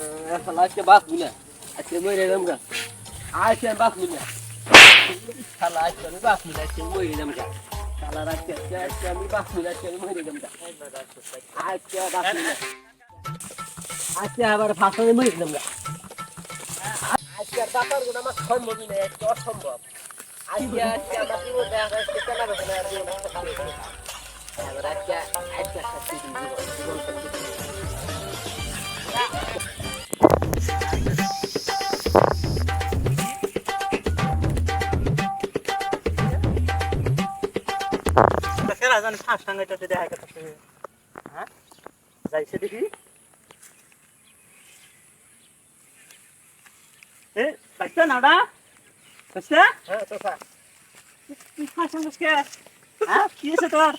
আজকে বাস বুনা আজকে মরে গেলাম গা। আজকে বাস বুনা শালা, আজকে আমি বাস বুনা আজকে মরে গেলাম গা। শালা, আজকে আজকে আজকে আমি বাস বুনা আজকে আমি মরে গেলাম গা। আজকে বাস বুনা আজকে আবার ফাঁসনে মরে গেলাম গা। আজকে আর বাসার গুণ আমার সম্ভবই নেই, আজকে অসম্ভব। আজকে আজকে আমার জীবন দেখা যাচ্ছে কেনা বেচা না জীবন আজকে আজকে শাস্তি দিব জীবন জানি ফাঁস টাঙ্গাইতে দেখা গেছে হ্যাঁ? যাইছে দেখি। এ বাচ্চা হ্যাঁ ফাঁস টাঙ্গাইছে হ্যাঁ? কি আছে তোর?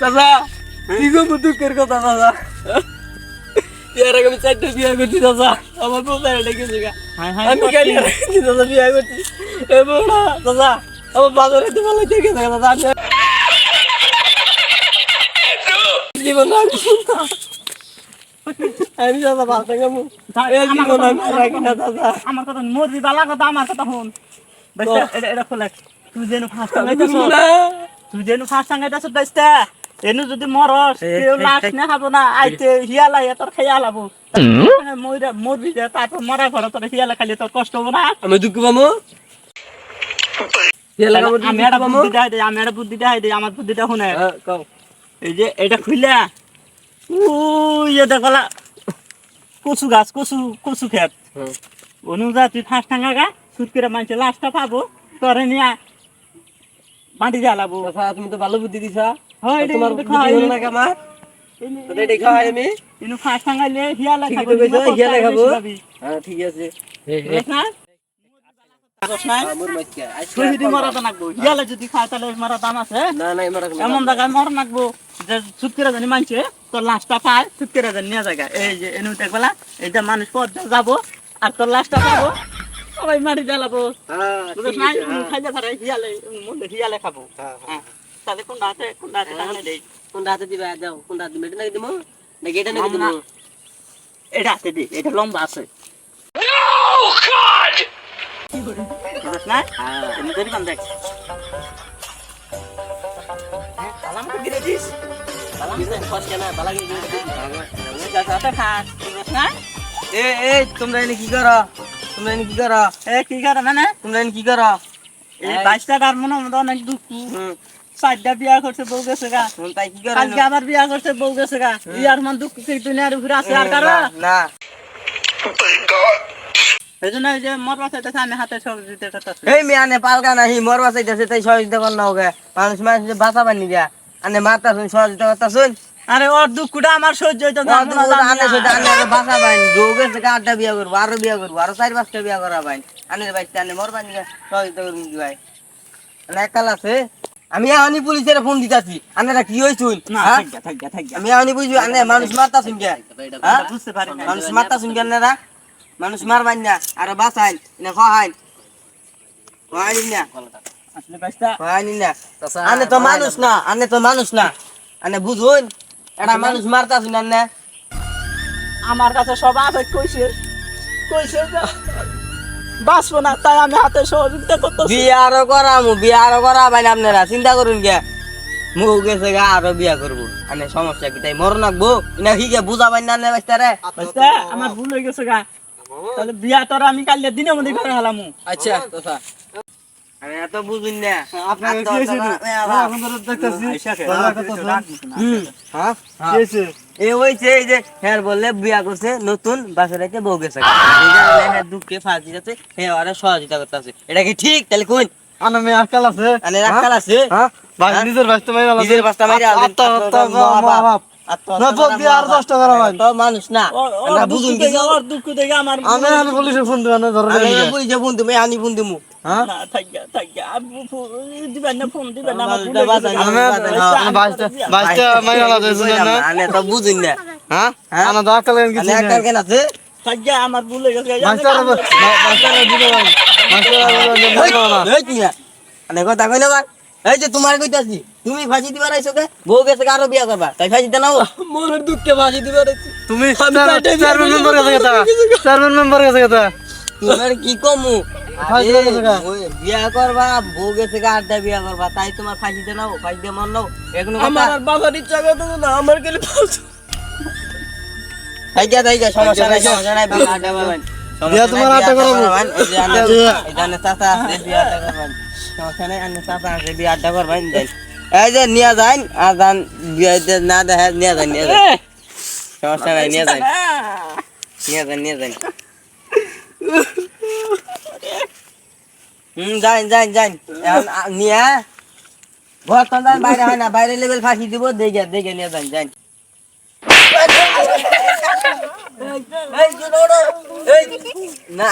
দাদা কি গো কথা দাদা এর আগে আমি চারটে বিয়ে করছি দাদা আমার বউ তারা ডেকেছে হ্যাঁ আমি গাড়ি দাদা বিয়ে করছি। এ দাদা আমার বাজারে তো ভালো থেকে দাদা আমি জীবন শুনতাম আমি দাদা ভালো থাকে এই জীবন আমি রাখি না দাদা। আমার কথা মরবি বালা কথা আমার কথা শুন। এটা এটা খোলা তুই যেন ফাঁস টাঙ্গাইতেছ না। তুই যেন ফাঁস টাঙ্গাইতেছ বাচ্চা এনু যদি মরস কেউ লাশ না খাব না। আইতে হিয়ালা তোর খেয়া লাবো। মইরা মরবি যে তারপর মরা ঘরে তোর হিয়ালা খালি তোর কষ্ট হব না। আমি দুঃখ পাবো আমি একটা বুদ্ধি দিই আমি একটা বুদ্ধি দেখাই আমার বুদ্ধিটা শুনে। হ্যাঁ কও। এই যে এটা খুললা উই এটা গলা কচু গাছ কচু কচু খেত হুম। অনুযা তুই ফাঁস টাঙ্গা গা সুট করে মানুষের লাশটা পাবো তোরে নিয়ে মাটি জ্বালাবো কথা তুমি তো ভালো বুদ্ধি দিছা। হয় এটা তোমার বুদ্ধি না কি আমার? তো এটা খাওয়াই আমি? কিন্তু ফাঁস টাঙ্গাইলে হিয়ালা ঠিক খাব তো কইছো, দিনে হিয়ালা কষ্ট খাব। বেশি পাবি। হ্যাঁ ঠিক আছে। এমন জায়গায় মর নাকবো যে চুটকিরা জানি মানছে তোর লাশটা পায় চুটকিরা জানি নিয়ে জায়গা এই যে এনু দেখবেলা এইটা মানুষ পথ যাব আর তোর লাশটা পাবো সবাই মারি জ্বালাবো। হ্যাঁ পারে হিয়ালে হিয়ালে খাব। তাহলে আছে কোনটা আছে টাকা দেই? কোন রাতে দিবা? দাও কোন রাতে মেটে নাকি দিমু? নাকি এটা নাকি দিমু? এটা আছে দি এটা লম্বা আছে। না? ধরি বান দেখ তো দিয়ে দিস। সালাম কিছু ফস কেনা? বালা কি সাথে খাস না? এ এ তোমরা এনে কি করো? তোমরা এনে কি করো? এ কি করে মানে? তোমরা এনে কি করো? এই বাইশটা তার মনে অনেক দুঃখ। চারটা বিয়া করছে বউ গেছে গা। তাই কি করো? আবার বিয়া করছে বউ গেছে গা। ইয়ার মান দুঃখ কি দুনিয়ার উপরে আছে আর কারও? না এই আনে পালকা নাহি মরবা চাইতেছে তাই সহযোগিতা কর না হোক মানুষ মানুষ বাসা বানি দিয়া আনে মারতা শুন সহযোগিতা করতা শুন আরে ওর দুঃখটা আমার সহ্য হইতো না আনে শুধু আনে বাসা বাইন যোগের থেকে আটটা বিয়া করব আরও বিয়া করব আরও চার পাঁচটা বিয়া করা বাইন আনে বাইতে আনে মরবা নিয়ে সহযোগিতা করবি ভাই? একাল আছে আমি এখনই পুলিশের ফোন দিতাছি। আনেরা কি না হ্যাঁ? আমি এখনই বুঝবি আনে মানুষ মারতা শুন কে হ্যাঁ? মানুষ মারতা শুন না মানুষ মারবাই না আর বাসাইন না। খাইন খাইন না। না আনে তো মানুষ না। আনে তো মানুষ না। আনে বুঝুন এটা মানুষ মারতা শুন না আমার কাছে সব আবেগ কইছে কইছে বাঁচবো না তাই আমি হাতে সহযোগিতা করতেছি। বিয়া আরও করামু বিয়া আরও করা ভাই আপনারা চিন্তা করুন গে। মুখ গেছে গা আরও বিয়া করব। আনে সমস্যা কি তাই মর নাকবো না কি গে বুঝাবাই না বাস্তারে বাইশটা আমার ভুল হয়ে গেছে গা। তাহলে বিয়া তোর আমি কাল দিনের মধ্যে করে হলাম। আচ্ছা। কথা আমি এত বুঝুন না। আপনার এত কথা- হুম, হ্যাঁ? এ হইছে এই যে হ্যাঁ বললে বিয়া করছে নতুন বউ গেছে। এই কারণে হ্যাঁ দুঃখে ফাঁসি যাচ্ছে হ্যাঁ ওরা সহযোগিতা করতেছে এটা কি ঠিক? তাহলে কোন? আকাল আছে। হ্যাঁ? হ্যাঁ? নিজের ভাই তো নিজের বাস্তা আত্মহত্যা আমরা হ্যাঁ? ভুল হয়ে গেছে। হ্যাঁ? হ্যাঁ? হয়ে কথা কই না ভাই এই যে তোমার কইতাছি। তুমি ফাঁসি দিবা আইছো কে বউ গেছে কারও বিয়া করবা। তাই ফাঁসি দেনাও মনের দুঃখে ফাঁসি দিবার আইছি তুমি চেয়ারম্যান মেম্বার কাছে কথা চেয়ারম্যান মেম্বার কাছে কথা তোমার কি কমু? ফাঁসি আরে, দেবে বিয়া করবা বউ গেছে গা আড্ডা বিয়া করবা। তাই তোমার ফাঁসি দিয়ে নাও ফাঁসি দিয়ে মন নাও। এখনও আমার আর বাবার ইচ্ছা করতেছে না আমার গেলে থাইকা থাইকা সমস্যা নাই সমস্যা নাই বিয়া আড্ডা করবেন বিয়া তোমার আড্ডা করাবো। বিয়া। এখানে চাচা আছে বিয়া আড্ডা করবেন। সমস্যা নাই আন্নে চাচা আছে বিয়া আড্ডা করবেন দেন এই যে নিয়ে যান বিয়া দিতে না দেখা নিয়ে যান নিয়ে যান সমস্যা নাই নিয়ে যান নিয়ে যান নিয়ে যান হুম যান যান যান নিয়ে ঘর তো বাইরে হয় না বাইরে লেভেল ফাঁসি দিব দেখে দেখে নিয়ে যান। এই, না